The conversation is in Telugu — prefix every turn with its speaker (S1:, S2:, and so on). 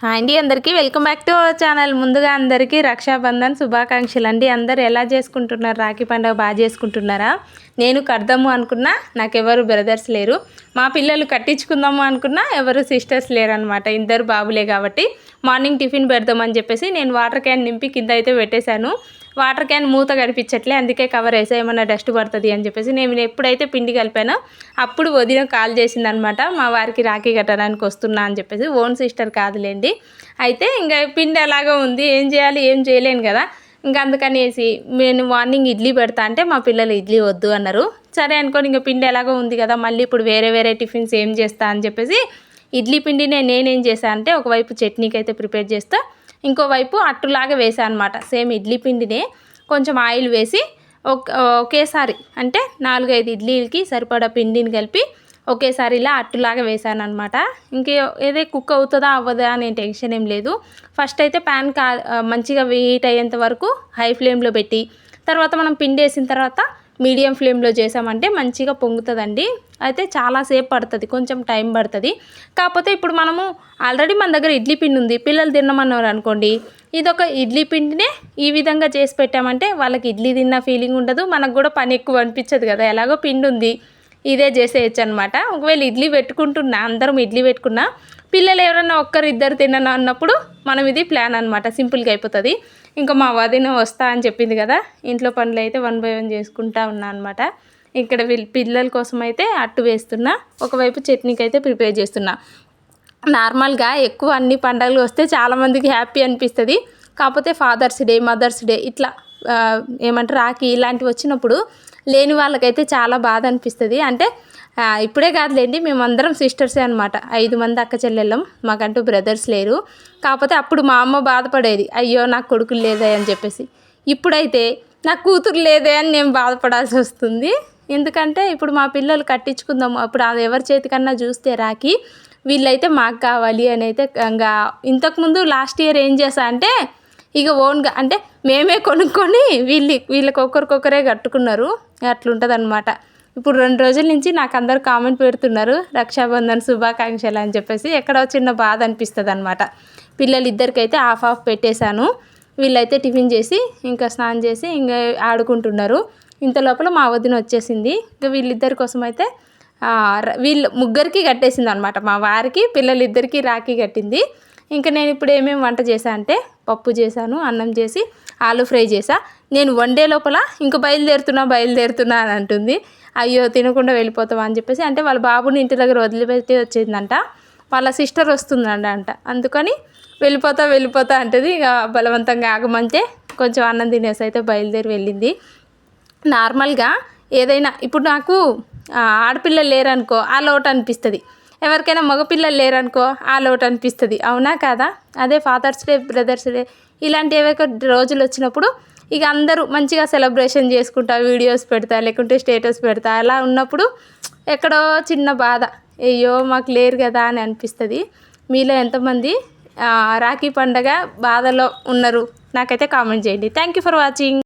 S1: హాయ్ అండి అందరికీ welcome back to our channel. ముందుగా అందరికీ రక్షాబంధన్ శుభాకాంక్షలు అండి. అందరు ఎలా చేసుకుంటున్నారు? రాఖీ పండుగ బాగా చేసుకుంటున్నారా? నేను కడదాము అనుకున్నా నాకెవరు బ్రదర్స్ లేరు. మా పిల్లలు కట్టించుకుందాము అనుకున్నా ఎవరు సిస్టర్స్ లేరనమాట ఇద్దరు బాబులే కాబట్టి మార్నింగ్ టిఫిన్ పెడదామని చెప్పేసి నేను వాటర్ క్యాన్ నింపి కింద అయితే పెట్టేశాను. వాటర్ క్యాన్ మూత కనిపించట్లే అందుకే కవర్ వేసా ఏమన్నా డస్ట్ పడుతుంది అని చెప్పేసి నేను ఎప్పుడైతే పిండి కలిపానో అప్పుడు వదిన కాల్ చేసిందనమాట మా వారికి రాఖీ కట్టడానికి వస్తున్నా అని చెప్పేసి ఓన్ సిస్టర్ కాదులేండి. అయితే ఇంకా పిండి ఎలాగో ఉంది ఏం చేయాలి ఏం చేయలేను కదా. ఇంకా అందుకనేసి నేను మార్నింగ్ ఇడ్లీ పెడతా అంటే మా పిల్లలు ఇడ్లీ వద్దు అన్నారు. సరే అనుకోని ఇంకా పిండి ఎలాగో ఉంది కదా మళ్ళీ ఇప్పుడు వేరే వేరే టిఫిన్స్ ఏం చేస్తా అని చెప్పేసి ఇడ్లీ పిండినే నేనేం చేశాను అంటే ఒకవైపు చట్నీకి అయితే ప్రిపేర్ చేస్తా ఇంకోవైపు అట్టులాగా వేసాను అనమాట సేమ్ ఇడ్లీ పిండినే కొంచెం ఆయిల్ వేసి ఒకేసారి అంటే నాలుగైదు ఇడ్లీలకి సరిపడా పిండిని కలిపి ఒకేసారి ఇలా అట్టులాగా వేసాను అనమాట ఇంకే ఏదే కుక్ అవుతుందా అవ్వదా అనే టెన్షన్ ఏం లేదు. ఫస్ట్ అయితే ప్యాన్ కా మంచిగా హీట్ అయ్యేంత వరకు హై ఫ్లేమ్లో పెట్టి తర్వాత మనం పిండి వేసిన తర్వాత మీడియం ఫ్లేమ్లో చేసామంటే మంచిగా పొంగుతుందండి. అయితే చాలాసేపు పడుతుంది కొంచెం టైం పడుతుంది. కాకపోతే ఇప్పుడు మనము ఆల్రెడీ మన దగ్గర ఇడ్లీ పిండి ఉంది పిల్లలు తినమన్నారు అనుకోండి. ఇదొక ఇడ్లీ పిండినే ఈ విధంగా చేసి పెట్టామంటే వాళ్ళకి ఇడ్లీ తిన్న ఫీలింగ్ ఉండదు మనకు కూడా పని ఎక్కువ అనిపించదు కదా. ఎలాగో పిండి ఉంది. ఇదే చేసేయచ్చు అనమాట ఒకవేళ ఇడ్లీ పెట్టుకుంటున్నా అందరం ఇడ్లీ పెట్టుకున్నా పిల్లలు ఎవరైనా ఒక్కరు ఇద్దరు తినను అన్నప్పుడు మనం ఇది ప్లాన్ అనమాట సింపుల్గా అయిపోతుంది. ఇంకా మా వదిన వస్తా అని చెప్పింది కదా ఇంట్లో పనులు అయితే వన్ బై వన్ చేసుకుంటా ఉన్నా అనమాట ఇక్కడ పిల్లల కోసం అయితే అట్టు వేస్తున్నా ఒకవైపు చట్నీకి అయితే ప్రిపేర్ చేస్తున్నా. నార్మల్గా ఎక్కువ అన్ని పండుగలు వస్తే చాలామందికి హ్యాపీ అనిపిస్తుంది. కాకపోతే ఫాదర్స్ డే మదర్స్ డే ఇట్లా ఏమంటారు రాఖీ ఇలాంటివి వచ్చినప్పుడు లేని వాళ్ళకైతే చాలా బాధ అనిపిస్తుంది. అంటే ఇప్పుడే కాదులేండి మేమందరం సిస్టర్సే అనమాట ఐదు మంది అక్క చెల్లెళ్ళం మాకంటూ బ్రదర్స్ లేరు. కాకపోతే అప్పుడు మా అమ్మ బాధపడేది అయ్యో నాకు కొడుకులు లేదే అని చెప్పేసి. ఇప్పుడైతే నాకు కూతురు లేదే అని నేను బాధపడాల్సి వస్తుంది. ఎందుకంటే ఇప్పుడు మా పిల్లలు కట్టించుకుందాము అప్పుడు అది ఎవరి చేతికన్నా చూస్తే రాకి వీళ్ళైతే మాకు కావాలి అని అయితే ఇంకా ఇంతకుముందు లాస్ట్ ఇయర్ ఏం చేశా అంటే ఇక ఓన్గా అంటే మేమే కొనుక్కొని వీళ్ళు వీళ్ళకి ఒకరికొకరే కట్టుకున్నారు. అట్లుంటుంది అనమాట ఇప్పుడు రెండు రోజుల నుంచి నాకు అందరు కామెంట్ పెడుతున్నారు రక్షాబంధన్ శుభాకాంక్షలు అని చెప్పేసి ఎక్కడో చిన్న బాధ అనిపిస్తుంది అనమాట పిల్లలు ఇద్దరికైతే హాఫ్ హాఫ్ పెట్టేశాను. వీళ్ళైతే టిఫిన్ చేసి ఇంకా స్నానం చేసి ఇంకా ఆడుకుంటున్నారు. ఇంత లోపల మా వదిన వచ్చేసింది. ఇంకా వీళ్ళిద్దరి కోసం అయితే వీళ్ళు ముగ్గురికి కట్టేసింది అనమాట మా వారికి పిల్లలిద్దరికీ రాఖీ కట్టింది. ఇంకా నేను ఇప్పుడు ఏమేమి వంట చేశా అంటే పప్పు చేశాను అన్నం చేసి ఆలు ఫ్రై చేశా. నేను వండే లోపల ఇంక బయలుదేరుతున్నా బయలుదేరుతున్నా అని అంటుంది. అయ్యో తినకుండా వెళ్ళిపోతావా అని చెప్పేసి అంటే వాళ్ళ బాబుని ఇంటి దగ్గర వదిలిపెట్టి వచ్చిందంట వాళ్ళ సిస్టర్ వస్తుందంట అంట అందుకని వెళ్ళిపోతా వెళ్ళిపోతా అంటది. ఇక బలవంతంగా ఆగమంటే కొంచెం అన్నం తినేసి అయితే బయలుదేరి వెళ్ళింది. నార్మల్గా ఏదైనా ఇప్పుడు నాకు ఆడపిల్లలు లేరనుకో ఆ లోటు అనిపిస్తుంది. ఎవరికైనా మగపిల్లలు లేరనుకో ఆ లోటు అనిపిస్తుంది. అవునా కాదా? అదే ఫాదర్స్ డే బ్రదర్స్ డే ఇలాంటి ఏవైతే రోజులు వచ్చినప్పుడు ఇక అందరూ మంచిగా సెలబ్రేషన్ చేసుకుంటా వీడియోస్ పెడతా లేకుంటే స్టేటస్ పెడతా అలా ఉన్నప్పుడు ఎక్కడో చిన్న బాధ. అయ్యో మాకు లేరు కదా అని అనిపిస్తుంది. మీలో ఎంతమంది రాఖీ పండగ బాధలో ఉన్నారు? నాకైతే కామెంట్ చేయండి. Thank you for watching